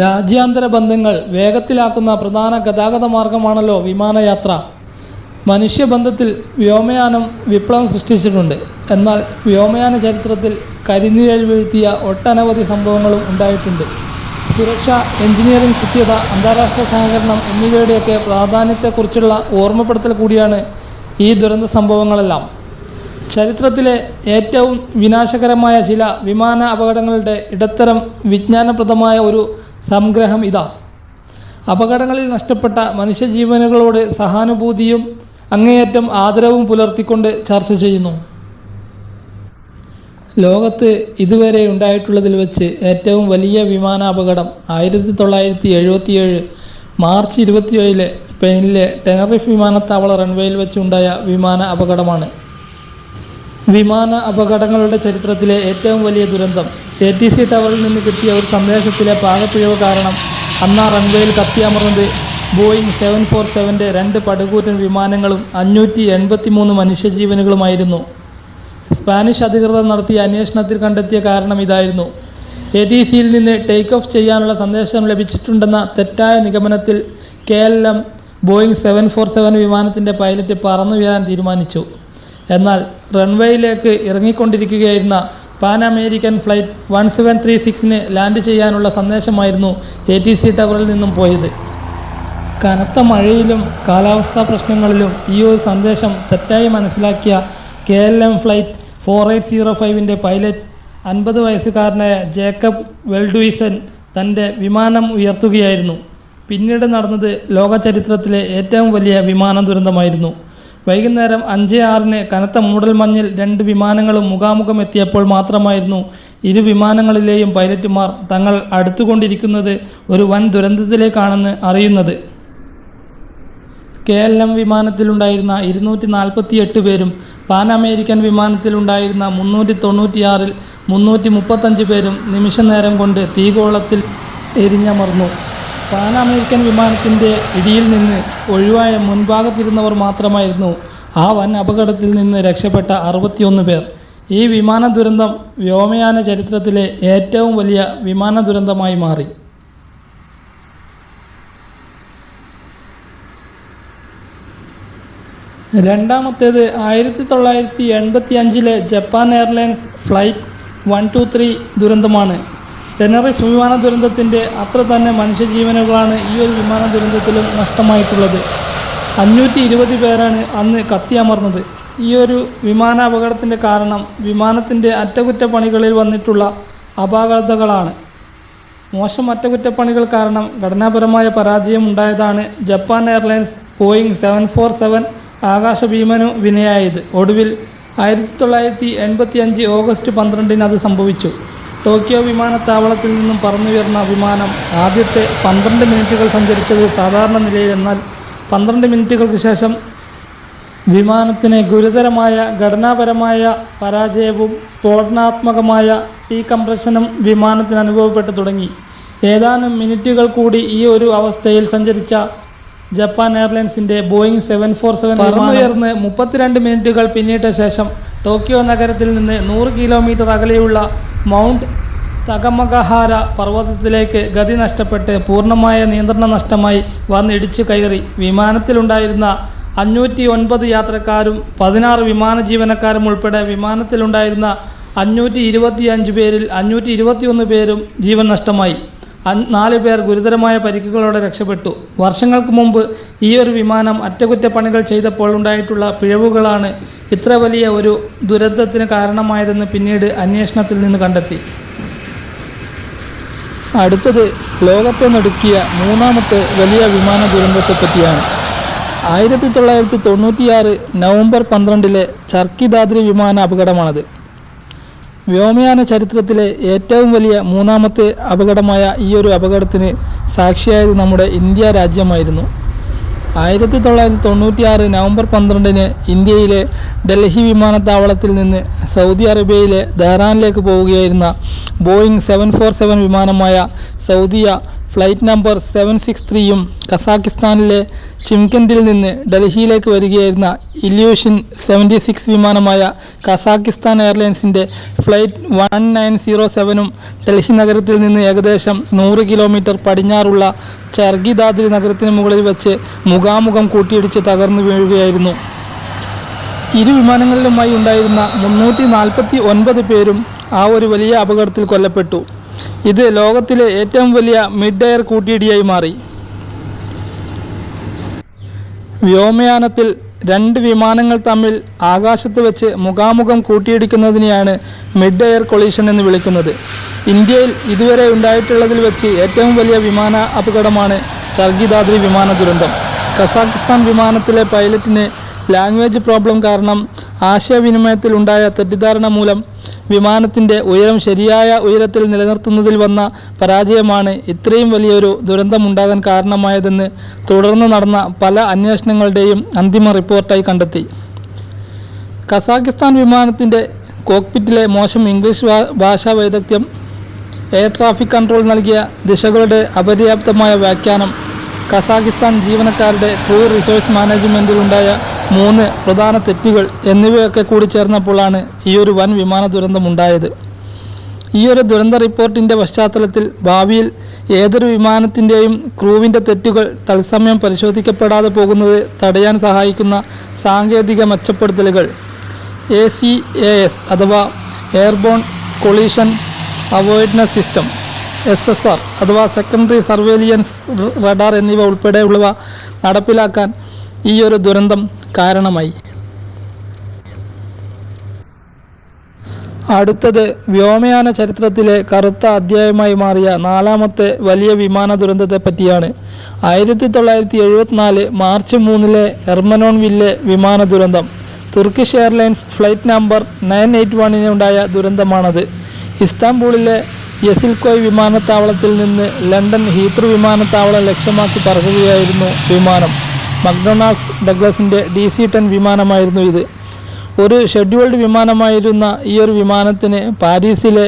രാജ്യാന്തര ബന്ധങ്ങൾ വേഗത്തിലാക്കുന്ന പ്രധാന ഗതാഗത മാർഗമാണല്ലോ വിമാനയാത്ര. മനുഷ്യബന്ധത്തിൽ വ്യോമയാനം വിപ്ലവം സൃഷ്ടിച്ചിട്ടുണ്ട്. എന്നാൽ വ്യോമയാന ചരിത്രത്തിൽ കരിനിഴൽ വീഴ്ത്തിയ ഒട്ടനവധി സംഭവങ്ങളും ഉണ്ടായിട്ടുണ്ട്. സുരക്ഷ എഞ്ചിനീയറിംഗ് കൃത്യത അന്താരാഷ്ട്ര സഹകരണം എന്നിവയുടെയൊക്കെ പ്രാധാന്യത്തെക്കുറിച്ചുള്ള ഓർമ്മപ്പെടുത്തൽ കൂടിയാണ് ഈ ദുരന്ത സംഭവങ്ങളെല്ലാം. ചരിത്രത്തിലെ ഏറ്റവും വിനാശകരമായ ചില വിമാന അപകടങ്ങളുടെ ഇടത്തരം വിജ്ഞാനപ്രദമായ ഒരു സംഗ്രഹം ഇതാ. അപകടങ്ങളിൽ നഷ്ടപ്പെട്ട മനുഷ്യജീവനുകളോട് സഹാനുഭൂതിയും അങ്ങേയറ്റം ആദരവും പുലർത്തിക്കൊണ്ട് ചർച്ച ചെയ്യുന്നു. ലോകത്ത് ഇതുവരെ ഉണ്ടായിട്ടുള്ളതിൽ വെച്ച് ഏറ്റവും വലിയ വിമാന അപകടം ആയിരത്തി തൊള്ളായിരത്തി എഴുപത്തിയേഴ് മാർച്ച് ഇരുപത്തിയേഴിലെ സ്പെയിനിലെ ടെനറിഫ് വിമാനത്താവള റൺവേയിൽ വെച്ചുണ്ടായ വിമാന അപകടമാണ്. വിമാന അപകടങ്ങളുടെ ചരിത്രത്തിലെ ഏറ്റവും വലിയ ദുരന്തം. എ ടി സി ടവറിൽ നിന്ന് കിട്ടിയ ഒരു സന്ദേശത്തിലെ പാകപ്പിഴവ് കാരണം അന്ന് റൺവേയിൽ കത്തിയമർന്നത് ബോയിങ് സെവൻ ഫോർ സെവന്റെ രണ്ട് പടുകൂറ്റൻ വിമാനങ്ങളും അഞ്ഞൂറ്റി എൺപത്തി മൂന്ന് മനുഷ്യജീവനുകളുമായിരുന്നു. സ്പാനിഷ് അധികൃതർ നടത്തിയ അന്വേഷണത്തിൽ കണ്ടെത്തിയ കാരണം ഇതായിരുന്നു. എ ടി സിയിൽ നിന്ന് ടേക്ക് ഓഫ് ചെയ്യാനുള്ള സന്ദേശം ലഭിച്ചിട്ടുണ്ടെന്ന തെറ്റായ നിഗമനത്തിൽ K L M Boeing seven four seven വിമാനത്തിന്റെ പൈലറ്റ് പറന്നുയരാൻ തീരുമാനിച്ചു. എന്നാൽ റൺവേയിലേക്ക് ഇറങ്ങിക്കൊണ്ടിരിക്കുകയായിരുന്ന Pan American flight one seven three സിക്സിന് land ചെയ്യാനുള്ള സന്ദേശമായിരുന്നു എ ടി സി ടവറിൽ നിന്നും പോയത്. കനത്ത മഴയിലും കാലാവസ്ഥാ പ്രശ്നങ്ങളിലും ഈ ഒരു സന്ദേശം തെറ്റായി മനസ്സിലാക്കിയ K L M flight four eight zero ഫൈവിന്റെ pilot അൻപത് വയസ്സുകാരനായ ജേക്കബ് വെൽഡുയിസൻ തന്റെ വിമാനം ഉയർത്തുകയായിരുന്നു. പിന്നീട് നടന്നത് ലോക ചരിത്രത്തിലെ ഏറ്റവും വലിയ വിമാന ദുരന്തമായിരുന്നു. വൈകുന്നേരം അഞ്ച് ആറിന് കനത്ത മൂടൽമഞ്ഞിൽ രണ്ട് വിമാനങ്ങളും മുഖാമുഖം എത്തിയപ്പോൾ മാത്രമായിരുന്നു ഇരു വിമാനങ്ങളിലെയും പൈലറ്റുമാർ തങ്ങൾ അടുത്തുകൊണ്ടിരിക്കുന്നത് ഒരു വൻ ദുരന്തത്തിലേക്കാണെന്ന് അറിയുന്നത്. കെ എൽ എം വിമാനത്തിലുണ്ടായിരുന്ന ഇരുന്നൂറ്റി നാൽപ്പത്തി എട്ട് പേരും പാൻ അമേരിക്കൻ വിമാനത്തിലുണ്ടായിരുന്ന മുന്നൂറ്റി തൊണ്ണൂറ്റിയാറിൽ മുന്നൂറ്റി മുപ്പത്തഞ്ച് പേരും നിമിഷനേരം കൊണ്ട് തീകോളത്തിൽ എരിഞ്ഞമർന്നു. പാൻ അമേരിക്കൻ വിമാനത്തിന്റെ ഇടിയിൽ നിന്ന് ഒഴിവായ മുൻഭാഗത്തിരുന്നവർ മാത്രമായിരുന്നു ആ വൻ അപകടത്തിൽ നിന്ന് രക്ഷപ്പെട്ട അറുപത്തിയൊന്ന് പേർ. ഈ വിമാന ദുരന്തം വ്യോമയാന ചരിത്രത്തിലെ ഏറ്റവും വലിയ വിമാന ദുരന്തമായി മാറി. രണ്ടാമത്തേത് ആയിരത്തി തൊള്ളായിരത്തി എൺപത്തി അഞ്ചിലെ Japan Airlines flight one two three ദുരന്തമാണ്. ടെനറിഫ് വിമാന ദുരന്തത്തിന്റെ അത്ര തന്നെ മനുഷ്യജീവനുകളാണ് ഈ ഒരു വിമാന ദുരന്തത്തിലും നഷ്ടമായിട്ടുള്ളത്. അഞ്ഞൂറ്റി ഇരുപത് പേരാണ് അന്ന് കത്തിയമർന്നത്. ഈ ഒരു വിമാന അപകടത്തിന്റെ കാരണം വിമാനത്തിന്റെ അറ്റകുറ്റപ്പണികളിൽ വന്നിട്ടുള്ള അപാകതകളാണ്. മോശം അറ്റകുറ്റപ്പണികൾ കാരണം ഘടനാപരമായ പരാജയം ഉണ്ടായതാണ് Japan Airlines Boeing seven four seven ആകാശ ഭീമനു വിനയായത്. ഒടുവിൽ ആയിരത്തി തൊള്ളായിരത്തി എൺപത്തി അഞ്ച് ഓഗസ്റ്റ് പന്ത്രണ്ടിന് അത് സംഭവിച്ചു. ടോക്കിയോ വിമാനത്താവളത്തിൽ നിന്നും പറന്നുയർന്ന വിമാനം ആദ്യത്തെ പന്ത്രണ്ട് മിനിറ്റുകൾ സഞ്ചരിച്ചത് സാധാരണ നിലയിൽ എന്നാൽ പന്ത്രണ്ട് മിനിറ്റുകൾക്ക് ശേഷം വിമാനത്തിന് ഗുരുതരമായ ഘടനാപരമായ പരാജയവും സ്ഫോടനാത്മകമായ ടീ കംപ്രഷനും വിമാനത്തിന് അനുഭവപ്പെട്ടു തുടങ്ങി. ഏതാനും മിനിറ്റുകൾ കൂടി ഈ ഒരു അവസ്ഥയിൽ സഞ്ചരിച്ച ജപ്പാൻ എയർലൈൻസിന്റെ ബോയിങ് സെവൻ ഫോർ സെവൻ പറന്നുയർന്ന് മുപ്പത്തിരണ്ട് മിനിറ്റുകൾ പിന്നിട്ട ശേഷം ടോക്കിയോ നഗരത്തിൽ നിന്ന് നൂറ് കിലോമീറ്റർ അകലെയുള്ള മൗണ്ട് തകമകഹാര പർവതത്തിലേക്ക് ഗതി നഷ്ടപ്പെട്ട് പൂർണമായ നിയന്ത്രണ നഷ്ടമായി വന്നിടിച്ചു കയറി. വിമാനത്തിലുണ്ടായിരുന്ന അഞ്ഞൂറ്റി ഒൻപത് യാത്രക്കാരും പതിനാറ് വിമാന ജീവനക്കാരും ഉൾപ്പെടെ വിമാനത്തിലുണ്ടായിരുന്ന അഞ്ഞൂറ്റി ഇരുപത്തിയഞ്ച് പേരിൽ അഞ്ഞൂറ്റി ഇരുപത്തിയൊന്ന് പേരും ജീവൻ നഷ്ടമായി. നാല് പേർ ഗുരുതരമായ പരിക്കുകളോടെ രക്ഷപ്പെട്ടു. വർഷങ്ങൾക്ക് മുമ്പ് ഈ ഒരു വിമാനം അറ്റകുറ്റപ്പണികൾ ചെയ്തപ്പോൾ ഉണ്ടായിട്ടുള്ള പിഴവുകളാണ് ഇത്ര വലിയ ഒരു ദുരന്തത്തിന് കാരണമായതെന്ന് പിന്നീട് അന്വേഷണത്തിൽ നിന്ന് കണ്ടെത്തി. അടുത്തത് ലോകത്തെ നടുക്കിയ മൂന്നാമത്തെ വലിയ വിമാന ദുരന്തത്തെ പറ്റിയാണ് ആയിരത്തി തൊള്ളായിരത്തി തൊണ്ണൂറ്റിയാറ് നവംബർ പന്ത്രണ്ടിലെ ചർക്കി ദാദ്രി വിമാന അപകടമാണത്. വ്യോമയാന ചരിത്രത്തിലെ ഏറ്റവും വലിയ മൂന്നാമത്തെ അപകടമായ ഈ ഒരു അപകടത്തിന് സാക്ഷിയായത് നമ്മുടെ ഇന്ത്യ രാജ്യമായിരുന്നു. ആയിരത്തി തൊള്ളായിരത്തി തൊണ്ണൂറ്റിയാറ് നവംബർ പന്ത്രണ്ടിന് ഇന്ത്യയിലെ ഡൽഹി വിമാനത്താവളത്തിൽ നിന്ന് സൗദി അറേബ്യയിലെ ദഹ്റാനിലേക്ക് പോവുകയായിരുന്ന Boeing seven four seven വിമാനമായ Saudia flight number seven six ത്രീയും കസാക്കിസ്ഥാനിലെ ചിംകൻഡിൽ നിന്ന് ഡൽഹിയിലേക്ക് വരികയായിരുന്ന ഇല്യൂഷൻ സെവന്റി സിക്സ് വിമാനമായ കസാക്കിസ്ഥാൻ എയർലൈൻസിന്റെ ഫ്ലൈറ്റ് വൺ നയൻ സീറോ സെവനും ഡൽഹി നഗരത്തിൽ നിന്ന് ഏകദേശം നൂറ് കിലോമീറ്റർ പടിഞ്ഞാറുള്ള ചർഗിദാദ്രി നഗരത്തിന് മുകളിൽ വെച്ച് മുഖാമുഖം കൂട്ടിയിടിച്ച് തകർന്നു വീഴുകയായിരുന്നു. ഇരു വിമാനങ്ങളിലുമായി ഉണ്ടായിരുന്ന മുന്നൂറ്റി നാൽപ്പത്തി ഒൻപത് പേരും ആ ഒരു വലിയ അപകടത്തിൽ കൊല്ലപ്പെട്ടു. ഇത് ലോകത്തിലെ ഏറ്റവും വലിയ മിഡ് എയർ കൂട്ടിയിടിയായി മാറി. വ്യോമയാനത്തിൽ രണ്ട് വിമാനങ്ങൾ തമ്മിൽ ആകാശത്ത് വെച്ച് മുഖാമുഖം കൂട്ടിയിടിക്കുന്നതിനെയാണ് മിഡ് എയർ കൊളീഷൻ എന്ന് വിളിക്കുന്നത്. ഇന്ത്യയിൽ ഇതുവരെ ഉണ്ടായിട്ടുള്ളതിൽ വെച്ച് ഏറ്റവും വലിയ വിമാന അപകടമാണ് ചർഗിദാദ്രി വിമാന ദുരന്തം. കസാഖിസ്ഥാൻ വിമാനത്തിലെ പൈലറ്റിന് ലാംഗ്വേജ് പ്രോബ്ലം കാരണം ആശയവിനിമയത്തിൽ ഉണ്ടായ തെറ്റിദ്ധാരണ മൂലം വിമാനത്തിന്റെ ഉയരം ശരിയായ ഉയരത്തിൽ നിലനിർത്തുന്നതിൽ വന്ന പരാജയമാണ് ഇത്രയും വലിയൊരു ദുരന്തമുണ്ടാകാൻ കാരണമായതെന്ന് തുടർന്ന് നടന്ന പല അന്വേഷണങ്ങളുടെയും അന്തിമ റിപ്പോർട്ടായി കണ്ടെത്തി. കസാഖിസ്ഥാൻ വിമാനത്തിന്റെ കോക്പിറ്റിലെ മോശം ഇംഗ്ലീഷ് ഭാഷാ വൈദഗ്ധ്യം എയർ ട്രാഫിക് കൺട്രോൾ നൽകിയ ദിശകളുടെ അപര്യാപ്തമായ വ്യാഖ്യാനം കസാഖിസ്ഥാൻ ജീവനക്കാരുടെ ക്രൂ റിസോഴ്സ് മാനേജ്മെന്റിലുണ്ടായ മൂന്ന് പ്രധാന തെറ്റുകൾ എന്നിവയൊക്കെ കൂടി ചേർന്നപ്പോഴാണ് ഈ ഒരു വൻ വിമാന ദുരന്തമുണ്ടായത്. ഈ ഒരു ദുരന്ത റിപ്പോർട്ടിന്റെ പശ്ചാത്തലത്തിൽ ഭാവിയിൽ ഏതൊരു വിമാനത്തിന്റെയും ക്രൂവിന്റെ തെറ്റുകൾ തത്സമയം പരിശോധിക്കപ്പെടാതെ പോകുന്നത് തടയാൻ സഹായിക്കുന്ന സാങ്കേതിക മെച്ചപ്പെടുത്തലുകൾ എ സി എ എസ് അഥവാ airborne collision avoidance system S S R അഥവാ സെക്കൻഡറി സർവേലിയൻസ് റഡാർ എന്നിവ ഉൾപ്പെടെയുള്ളവ നടപ്പിലാക്കാൻ ഈ ഒരു ദുരന്തം കാരണമായി. അടുത്തത് വ്യോമയാന ചരിത്രത്തിലെ കറുത്ത അധ്യായമായി മാറിയ നാലാമത്തെ വലിയ വിമാന ദുരന്തത്തെ പറ്റിയാണ്. ആയിരത്തി തൊള്ളായിരത്തി എഴുപത്തിനാല് മാർച്ച് മൂന്നിലെ എർമനോൺവില്ലെ വിമാന ദുരന്തം. Turkish Airlines flight number nine eight വണ്ണിനുണ്ടായ ദുരന്തമാണത്. ഇസ്താംബൂളിലെ യസിൽകോയ് വിമാനത്താവളത്തിൽ നിന്ന് ലണ്ടൻ ഹീത്രൂ വിമാനത്താവളം ലക്ഷ്യമാക്കി പറക്കുകയായിരുന്നു വിമാനം. മക്ഡൊണാൾഡ്സ് ഡഗ്ലസിന്റെ ഡി സി ടെൻ വിമാനമായിരുന്നു ഇത്. ഒരു ഷെഡ്യൂൾഡ് വിമാനമായിരുന്ന ഈ ഒരു വിമാനത്തിന് പാരീസിലെ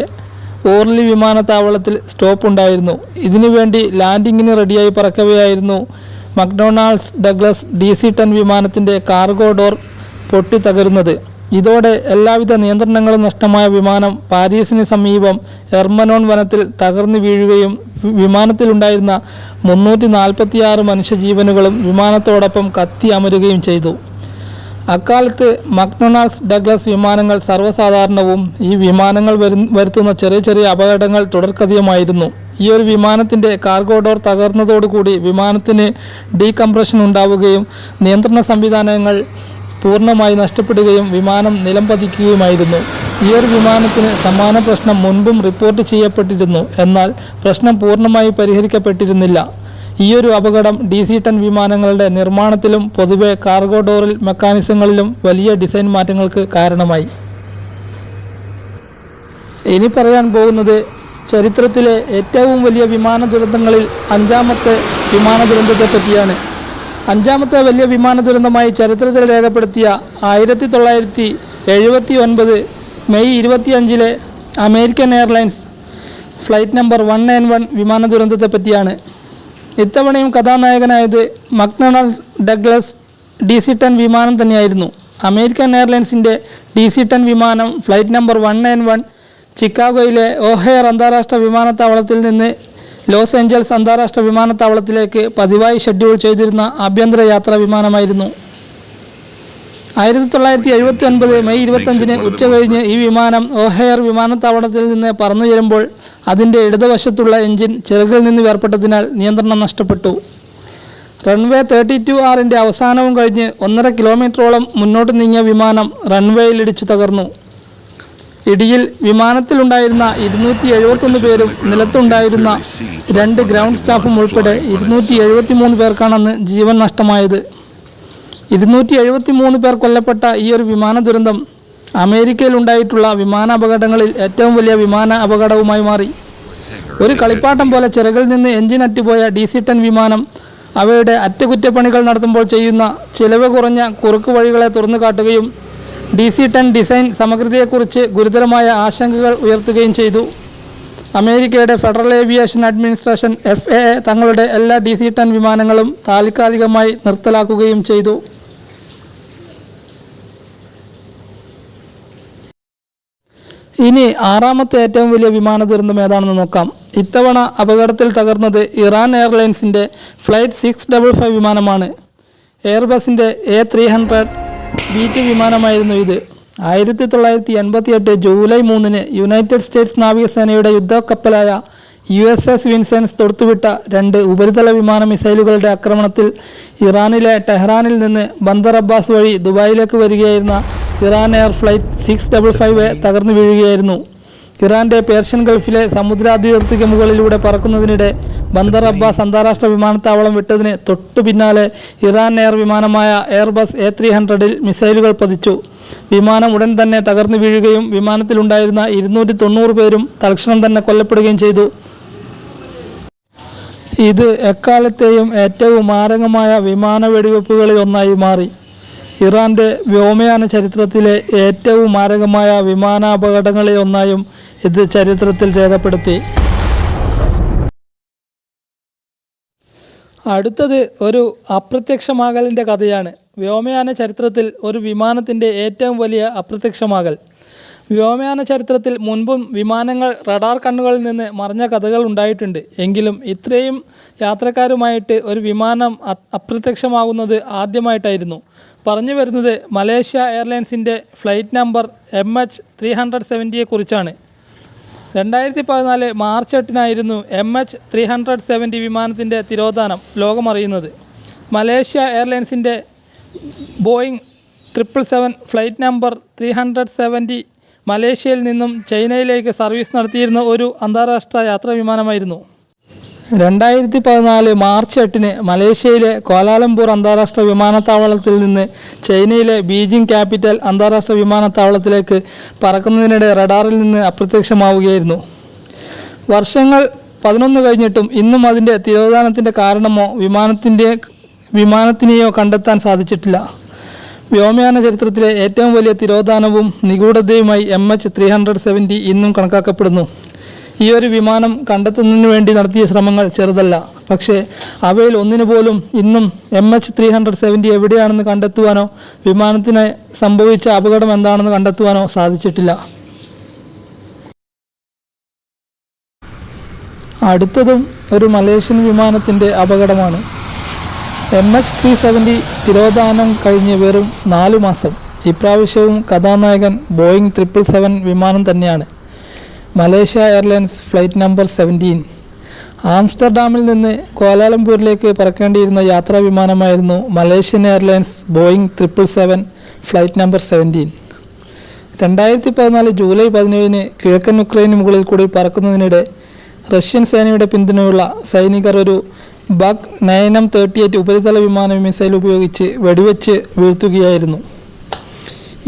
ഓർലി വിമാനത്താവളത്തിൽ സ്റ്റോപ്പ് ഉണ്ടായിരുന്നു. ഇതിനുവേണ്ടി ലാൻഡിങ്ങിന് റെഡിയായി പറക്കവെയായിരുന്നു McDonald's Douglas D C ten വിമാനത്തിന്റെ കാർഗോ ഡോർ പൊട്ടി തകരുന്നത് ഇതോടെ എല്ലാവിധ നിയന്ത്രണങ്ങളും നഷ്ടമായ വിമാനം പാരീസിന് സമീപം എർമനോൺ വനത്തിൽ തകർന്നു വീഴുകയും വിമാനത്തിലുണ്ടായിരുന്ന മുന്നൂറ്റി നാൽപ്പത്തിയാറ് മനുഷ്യജീവനുകളും വിമാനത്തോടൊപ്പം കത്തി അമരുകയും ചെയ്തു. അക്കാലത്ത് മക്ഡൊണാൾഡ്സ് ഡഗ്ലസ് വിമാനങ്ങൾ സർവസാധാരണവും ഈ വിമാനങ്ങൾ വരു വരുത്തുന്ന ചെറിയ ചെറിയ അപകടങ്ങൾ തുടർക്കഥയുമായിരുന്നു. ഈ ഒരു വിമാനത്തിന്റെ കാർഗോ ഡോർ തകർന്നതോടുകൂടി വിമാനത്തിന് ഡീകംപ്രഷൻ ഉണ്ടാവുകയും നിയന്ത്രണ സംവിധാനങ്ങൾ പൂർണമായി നഷ്ടപ്പെടുകയും വിമാനം നിലംപതിക്കുകയുമായിരുന്നു ഈ ഒരു വിമാനത്തിന് സമാന പ്രശ്നം മുൻപും റിപ്പോർട്ട് ചെയ്യപ്പെട്ടിരുന്നു. എന്നാൽ പ്രശ്നം പൂർണമായി പരിഹരിക്കപ്പെട്ടിരുന്നില്ല. ഈയൊരു അപകടം ഡി സി ടെൻ വിമാനങ്ങളുടെ നിർമ്മാണത്തിലും പൊതുവെ കാർഗോ ഡോറിൽ മെക്കാനിസങ്ങളിലും വലിയ ഡിസൈൻ മാറ്റങ്ങൾക്ക് കാരണമായി. ഇനി പറയാൻ പോകുന്നത് ചരിത്രത്തിലെ ഏറ്റവും വലിയ വിമാന ദുരന്തങ്ങളിൽ അഞ്ചാമത്തെ വിമാന ദുരന്തത്തെ പറ്റിയാണ് അഞ്ചാമത്തെ വലിയ വിമാന ദുരന്തമായി ചരിത്രത്തിൽ രേഖപ്പെടുത്തിയ ആയിരത്തി തൊള്ളായിരത്തി എഴുപത്തി ഒൻപത് മെയ് ഇരുപത്തിയഞ്ചിലെ American Airlines flight number one nine one വിമാന ദുരന്തത്തെപ്പറ്റിയാണ്. ഇത്തവണയും കഥാനായകനായത് McDonald's Douglas D C ten വിമാനം തന്നെയായിരുന്നു. അമേരിക്കൻ എയർലൈൻസിന്റെ ഡി സി ടെൻ വിമാനം flight number one nine one ചിക്കാഗോയിലെ O'Hare അന്താരാഷ്ട്ര വിമാനത്താവളത്തിൽ നിന്ന് ലോസ് ഏഞ്ചൽസ് അന്താരാഷ്ട്ര വിമാനത്താവളത്തിലേക്ക് പതിവായി ഷെഡ്യൂൾ ചെയ്തിരുന്ന ആഭ്യന്തര യാത്രാ വിമാനമായിരുന്നു. ആയിരത്തി തൊള്ളായിരത്തി എഴുപത്തി ഒൻപത് മെയ് ഇരുപത്തഞ്ചിന് ഉച്ചകഴിഞ്ഞ് ഈ വിമാനം ഓഹെയർ വിമാനത്താവളത്തിൽ നിന്ന് പറന്നുയരുമ്പോൾ അതിന്റെ ഇടതുവശത്തുള്ള എഞ്ചിൻ ചിറകിൽ നിന്ന് വേർപ്പെട്ടതിനാൽ നിയന്ത്രണം നഷ്ടപ്പെട്ടു. റൺവേ തേർട്ടി ടു ആറിന്റെ അവസാനവും കഴിഞ്ഞ് ഒന്നര കിലോമീറ്ററോളം മുന്നോട്ട് നീങ്ങിയ വിമാനം റൺവേയിൽ ഇടിച്ചു തകർന്നു. ഇടിയിൽ വിമാനത്തിലുണ്ടായിരുന്ന ഇരുന്നൂറ്റി എഴുപത്തൊന്ന് പേരും നിലത്തുണ്ടായിരുന്ന രണ്ട് ഗ്രൗണ്ട് സ്റ്റാഫും ഉൾപ്പെടെ ഇരുന്നൂറ്റി എഴുപത്തി മൂന്ന് പേർക്കാണെന്ന് ജീവൻ നഷ്ടമായത്. ഇരുന്നൂറ്റി എഴുപത്തി മൂന്ന് പേർ കൊല്ലപ്പെട്ട ഈ ഒരു വിമാന ദുരന്തം അമേരിക്കയിൽ ഉണ്ടായിട്ടുള്ള വിമാന അപകടങ്ങളിൽ ഏറ്റവും വലിയ വിമാന അപകടവുമായി മാറി. ഒരു കളിപ്പാട്ടം പോലെ ചിറകിൽ നിന്ന് എഞ്ചിൻ അറ്റുപോയ ഡി സി ടെൻ വിമാനം അവയുടെ അറ്റകുറ്റപ്പണികൾ നടത്തുമ്പോൾ ചെയ്യുന്ന ചിലവ് കുറഞ്ഞ കുറുക്ക് വഴികളെ തുറന്നു കാട്ടുകയും ഡി സി ടെൻ ഡിസൈൻ സമഗ്രതയെക്കുറിച്ച് ഗുരുതരമായ ആശങ്കകൾ ഉയർത്തുകയും ചെയ്തു. അമേരിക്കയുടെ federal aviation administration F A തങ്ങളുടെ എല്ലാ ഡി സി ടെൻ വിമാനങ്ങളും താൽക്കാലികമായി നിർത്തലാക്കുകയും ചെയ്തു. ഇനി ആറാമത്തെ ഏറ്റവും വലിയ വിമാന ദുരന്തം ഏതാണെന്ന് നോക്കാം. ഇത്തവണ അപകടത്തിൽ തകർന്നത് ഇറാൻ എയർലൈൻസിന്റെ ഫ്ലൈറ്റ് സിക്സ് ഡബിൾ ഫൈവ് വിമാനമാണ്. എയർബസിന്റെ A three hundred B two വിമാനമായിരുന്നു ഇത്. ആയിരത്തി തൊള്ളായിരത്തി എൺപത്തി എട്ട് ജൂലൈ മൂന്നിന് യുണൈറ്റഡ് സ്റ്റേറ്റ്സ് നാവികസേനയുടെ യുദ്ധക്കപ്പലായ യു എസ് എസ് വിൻസെൻസ് തൊടുത്തുവിട്ട രണ്ട് ഉപരിതല വിമാന മിസൈലുകളുടെ ആക്രമണത്തിൽ ഇറാനിലെ ടെഹ്റാനിൽ നിന്ന് ബന്ദർ അബ്ബാസ് വഴി ദുബായിലേക്ക് വരികയായിരുന്ന Iran Air flight six double five തകർന്നു വീഴുകയായിരുന്നു. ഇറാന്റെ പേർഷ്യൻ ഗൾഫിലെ സമുദ്രാതിർത്തിക്ക് മുകളിലൂടെ പറക്കുന്നതിനിടെ ബന്ദർ അബ്ബാസ് അന്താരാഷ്ട്ര വിമാനത്താവളം വിട്ടതിന് തൊട്ടു പിന്നാലെ ഇറാൻ എയർ വിമാനമായ എയർബസ് എ ത്രീ ഹൺഡ്രഡിൽ മിസൈലുകൾ പതിച്ചു. വിമാനം ഉടൻ തന്നെ തകർന്നു വീഴുകയും വിമാനത്തിലുണ്ടായിരുന്ന ഇരുന്നൂറ്റി തൊണ്ണൂറ് പേരും തൽക്ഷണം തന്നെ കൊല്ലപ്പെടുകയും ചെയ്തു. ഇത് എക്കാലത്തെയും ഏറ്റവും മാരകമായ വിമാന വെടിവെപ്പുകളിൽ ഒന്നായി മാറി. ഇറാന്റെ വ്യോമയാന ചരിത്രത്തിലെ ഏറ്റവും മാരകമായ വിമാനാപകടങ്ങളിൽ ഒന്നായും ഇത് ചരിത്രത്തിൽ രേഖപ്പെടുത്തി. അടുത്തത് ഒരു അപ്രത്യക്ഷമാകലിന്റെ കഥയാണ്. വ്യോമയാന ചരിത്രത്തിൽ ഒരു വിമാനത്തിന്റെ ഏറ്റവും വലിയ അപ്രത്യക്ഷമാകൽ. വ്യോമയാന ചരിത്രത്തിൽ മുൻപും വിമാനങ്ങൾ റഡാർ കണ്ണുകളിൽ നിന്ന് മറഞ്ഞ കഥകൾ ഉണ്ടായിട്ടുണ്ട്. എങ്കിലും ഇത്രയും യാത്രക്കാരുമായിട്ട് ഒരു വിമാനം അപ്രത്യക്ഷമാകുന്നത് ആദ്യമായിട്ടായിരുന്നു. പറഞ്ഞു വരുന്നത് Malaysia എയർലൈൻസിന്റെ flight number M H three hundred സെവന്റിയെക്കുറിച്ചാണ് രണ്ടായിരത്തി പതിനാല് March എട്ടിനായിരുന്നു M H three hundred seventy വിമാനത്തിന്റെ തിരോധാനം ലോകമറിയുന്നത്. Malaysia എയർലൈൻസിന്റെ Boeing triple seven flight number three hundred seventy മലേഷ്യയിൽ നിന്നും ചൈനയിലേക്ക് സർവീസ് നടത്തിയിരുന്ന ഒരു അന്താരാഷ്ട്ര യാത്രാ വിമാനമായിരുന്നു രണ്ടായിരത്തി പതിനാല് മാർച്ച് എട്ടിന് മലേഷ്യയിലെ കോലാലംപൂർ അന്താരാഷ്ട്ര വിമാനത്താവളത്തിൽ നിന്ന് ചൈനയിലെ ബീജിംഗ് ക്യാപിറ്റൽ അന്താരാഷ്ട്ര വിമാനത്താവളത്തിലേക്ക് പറക്കുന്നതിനിടെ റഡാറിൽ നിന്ന് അപ്രത്യക്ഷമാവുകയായിരുന്നു. വർഷങ്ങൾ പതിനൊന്ന് കഴിഞ്ഞിട്ടും ഇന്നും അതിന്റെ തിരോധാനത്തിന്റെ കാരണമോ വിമാനത്തിന്റെ വിമാനത്തിനെയോ കണ്ടെത്താൻ സാധിച്ചിട്ടില്ല. വ്യോമയാന ചരിത്രത്തിലെ ഏറ്റവും വലിയ തിരോധാനവും നിഗൂഢതയുമായി M H three hundred seventy ഇന്നും കണക്കാക്കപ്പെടുന്നു. ഈ ഒരു വിമാനം കണ്ടെത്തുന്നതിന് വേണ്ടി നടത്തിയ ശ്രമങ്ങൾ ചെറുതല്ല. പക്ഷേ അവയിൽ ഒന്നിനു പോലും ഇന്നും M H three hundred seventy എവിടെയാണെന്ന് കണ്ടെത്തുവാനോ വിമാനത്തിന് സംഭവിച്ച അപകടം എന്താണെന്ന് കണ്ടെത്തുവാനോ സാധിച്ചിട്ടില്ല. അടുത്തതും ഒരു മലേഷ്യൻ വിമാനത്തിന്റെ അപകടമാണ്. എം എച്ച് ത്രീ സെവന്റി തിരോധാനം കഴിഞ്ഞ് വെറും നാലു മാസം. ഇപ്രാവശ്യവും കഥാനായകൻ ബോയിങ് ട്രിപ്പിൾ സെവൻ വിമാനം തന്നെയാണ്. Malaysia Airlines flight number seventeen. ആംസ്റ്റർഡാമിൽ നിന്ന് കോലാലംപൂരിലേക്ക് പറക്കേണ്ടിയിരുന്ന യാത്രാ വിമാനമായിരുന്നു Malaysian Airlines Boeing triple seven flight number seventeen. രണ്ടായിരത്തി പതിനാല് ജൂലൈ പതിനേഴിന് കിഴക്കൻ ഉക്രൈന് മുകളിൽ കൂടി പറക്കുന്നതിനിടെ റഷ്യൻ സേനയുടെ പിന്തുണയുള്ള സൈനികർ ഒരു ബഗ് നയനം തേർട്ടി എയ്റ്റ് ഉപരിതല വിമാന മിസൈൽ ഉപയോഗിച്ച് വെടിവെച്ച് വീഴ്ത്തുകയായിരുന്നു.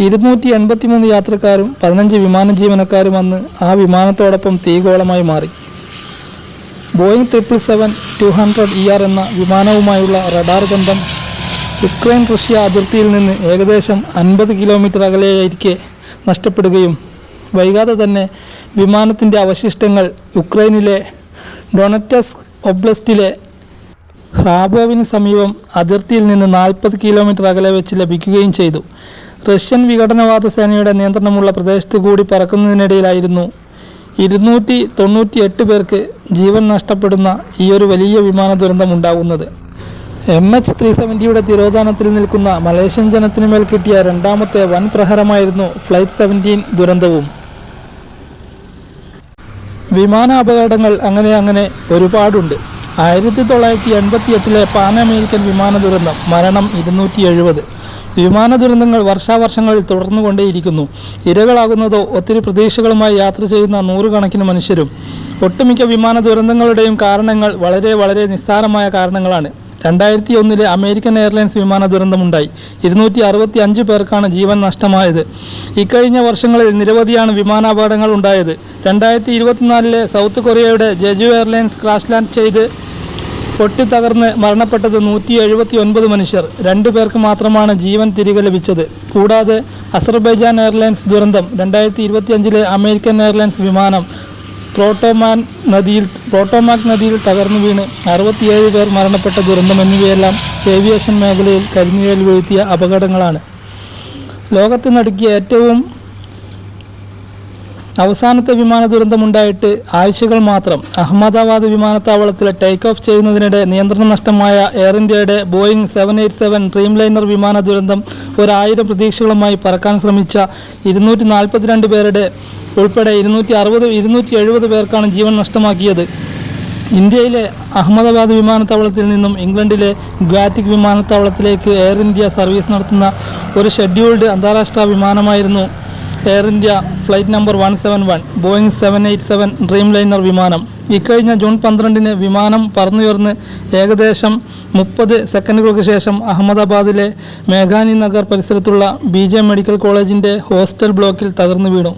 ഇരുന്നൂറ്റി എൺപത്തി മൂന്ന് യാത്രക്കാരും പതിനഞ്ച് വിമാന ജീവനക്കാരും അന്ന് ആ വിമാനത്തോടൊപ്പം തീഗോളമായി മാറി. Boeing triple seven two hundred E R എന്ന വിമാനവുമായുള്ള റഡാർ ബന്ധം യുക്രൈൻ റഷ്യ അതിർത്തിയിൽ നിന്ന് ഏകദേശം അൻപത് കിലോമീറ്റർ അകലെയായിരിക്കെ നഷ്ടപ്പെടുകയും വൈകാതെ തന്നെ വിമാനത്തിന്റെ അവശിഷ്ടങ്ങൾ യുക്രൈനിലെ ഡൊണറ്റസ്ക് ഒബ്ലസ്റ്റിലെ റാബോവിന് സമീപം അതിർത്തിയിൽ നിന്ന് നാൽപ്പത് കിലോമീറ്റർ അകലെ വെച്ച് ലഭിക്കുകയും ചെയ്തു. റഷ്യൻ വിഘടനവാദ സേനയുടെ നിയന്ത്രണമുള്ള പ്രദേശത്തു കൂടി പറക്കുന്നതിനിടയിലായിരുന്നു. ഇരുന്നൂറ്റി തൊണ്ണൂറ്റി എട്ട് പേർക്ക് ജീവൻ നഷ്ടപ്പെടുന്ന ഈ ഒരു വലിയ വിമാന ദുരന്തം ഉണ്ടാകുന്നത് എം എച്ച് ത്രീ സെവന്റിയുടെ തിരോധാനത്തിൽ നിൽക്കുന്ന മലേഷ്യൻ ജനത്തിനുമേൽ കിട്ടിയ രണ്ടാമത്തെ വൻ പ്രഹരമായിരുന്നു ഫ്ലൈറ്റ് സെവന്റീൻ ദുരന്തവും. വിമാന അപകടങ്ങൾ അങ്ങനെ അങ്ങനെ ഒരുപാടുണ്ട്. ആയിരത്തി തൊള്ളായിരത്തി എൺപത്തി എട്ടിലെ പാൻ അമേരിക്കൻ വിമാന ദുരന്തം മരണം ഇരുന്നൂറ്റി എഴുപത് വിമാന ദുരന്തങ്ങൾ വർഷാവർഷങ്ങളിൽ തുടർന്നുകൊണ്ടേയിരിക്കുന്നു. ഇരകളാകുന്നതോ ഒത്തിരി പ്രതീക്ഷകളുമായി യാത്ര ചെയ്യുന്ന നൂറുകണക്കിന് മനുഷ്യരും. ഒട്ടുമിക്ക വിമാന ദുരന്തങ്ങളുടെയും കാരണങ്ങൾ വളരെ വളരെ നിസ്സാരമായ കാരണങ്ങളാണ്. രണ്ടായിരത്തി ഒന്നിലെ അമേരിക്കൻ എയർലൈൻസ് വിമാന ദുരന്തമുണ്ടായി. ഇരുന്നൂറ്റി അറുപത്തി അഞ്ച് പേർക്കാണ് ജീവൻ നഷ്ടമായത്. ഇക്കഴിഞ്ഞ വർഷങ്ങളിൽ നിരവധിയാണ് വിമാനാപകടങ്ങൾ ഉണ്ടായത്. രണ്ടായിരത്തി ഇരുപത്തിനാലിലെ സൗത്ത് കൊറിയയുടെ ജെജു എയർലൈൻസ് ക്രാഷ് ലാൻഡ് ചെയ്ത് പൊട്ടിത്തകർന്ന് മരണപ്പെട്ടത് നൂറ്റി എഴുപത്തി ഒൻപത് മനുഷ്യർ. രണ്ടു പേർക്ക് മാത്രമാണ് ജീവൻ തിരികെ ലഭിച്ചത്. കൂടാതെ അസർബൈജാൻ എയർലൈൻസ് ദുരന്തം രണ്ടായിരത്തി ഇരുപത്തിയഞ്ചിലെ അമേരിക്കൻ എയർലൈൻസ് വിമാനം പ്രോട്ടോമാൻ നദിയിൽ പ്രോട്ടോമാക് നദിയിൽ തകർന്നു വീണ് അറുപത്തിയേഴ് പേർ മരണപ്പെട്ട ദുരന്തം എന്നിവയെല്ലാം ഏവിയേഷൻ മേഖലയിൽ കരിനിഴൽ വീഴ്ത്തിയ അപകടങ്ങളാണ്. ലോകത്ത് നടുക്കിയ ഏറ്റവും അവസാനത്തെ വിമാന ദുരന്തമുണ്ടായിട്ട് ആഴ്ചകൾ മാത്രം അഹമ്മദാബാദ് വിമാനത്താവളത്തിൽ ടേക്ക് ഓഫ് ചെയ്യുന്നതിനിടെ നിയന്ത്രണ നഷ്ടമായ എയർ ഇന്ത്യയുടെ Boeing seven eight seven Dreamliner വിമാന ദുരന്തം ഒരായിരം പ്രതീക്ഷകളുമായി പറക്കാൻ ശ്രമിച്ച ഇരുന്നൂറ്റി നാൽപ്പത്തിരണ്ട് പേരുടെ ഉൾപ്പെടെ ഇരുന്നൂറ്റി അറുപത് ഇരുന്നൂറ്റി എഴുപത് പേർക്കാണ് ജീവൻ നഷ്ടമാക്കിയത്. ഇന്ത്യയിലെ അഹമ്മദാബാദ് വിമാനത്താവളത്തിൽ നിന്നും ഇംഗ്ലണ്ടിലെ ഗാറ്റിക് വിമാനത്താവളത്തിലേക്ക് എയർ ഇന്ത്യ സർവീസ് നടത്തുന്ന ഒരു ഷെഡ്യൂൾഡ് അന്താരാഷ്ട്ര വിമാനമായിരുന്നു Air India flight number one seven one Boeing seven eight seven Dreamliner വിമാനം. ഇക്കഴിഞ്ഞ ജൂൺ പന്ത്രണ്ടിന് വിമാനം പറന്നുയർന്ന് ഏകദേശം മുപ്പത് സെക്കൻഡുകൾക്ക് ശേഷം അഹമ്മദാബാദിലെ മേഘാനി നഗർ പരിസരത്തുള്ള ബി ജെ മെഡിക്കൽ കോളേജിന്റെ ഹോസ്റ്റൽ ബ്ലോക്കിൽ തകർന്നു വീണു.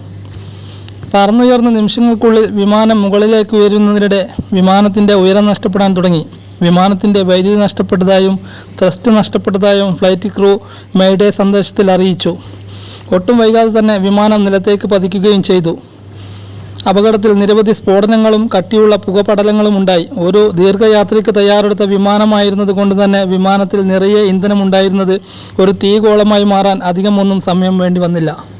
പറന്നുയർന്ന നിമിഷങ്ങൾക്കുള്ളിൽ വിമാനം മുകളിലേക്ക് ഉയരുന്നതിനിടെ വിമാനത്തിന്റെ ഉയരം നഷ്ടപ്പെടാൻ തുടങ്ങി. വിമാനത്തിന്റെ വൈദ്യുതി നഷ്ടപ്പെട്ടതായും ത്രസ്റ്റ് നഷ്ടപ്പെട്ടതായും ഫ്ലൈറ്റ് ക്രൂ മെയ്ഡേ സന്ദേശത്തിൽ അറിയിച്ചു. ഒട്ടും വൈകാതെ തന്നെ വിമാനം നിലത്തേക്ക് പതിക്കുകയും ചെയ്തു. അപകടത്തിൽ നിരവധി സ്ഫോടനങ്ങളും കട്ടിയുള്ള പുകപടലങ്ങളും ഉണ്ടായി. ഒരു ദീർഘയാത്രയ്ക്ക് തയ്യാറെടുത്ത വിമാനമായിരുന്നത് കൊണ്ട് തന്നെ വിമാനത്തിൽ നിറയെ ഇന്ധനമുണ്ടായിരുന്നത് ഒരു തീകോളമായി മാറാൻ അധികമൊന്നും സമയം വേണ്ടി വന്നില്ല.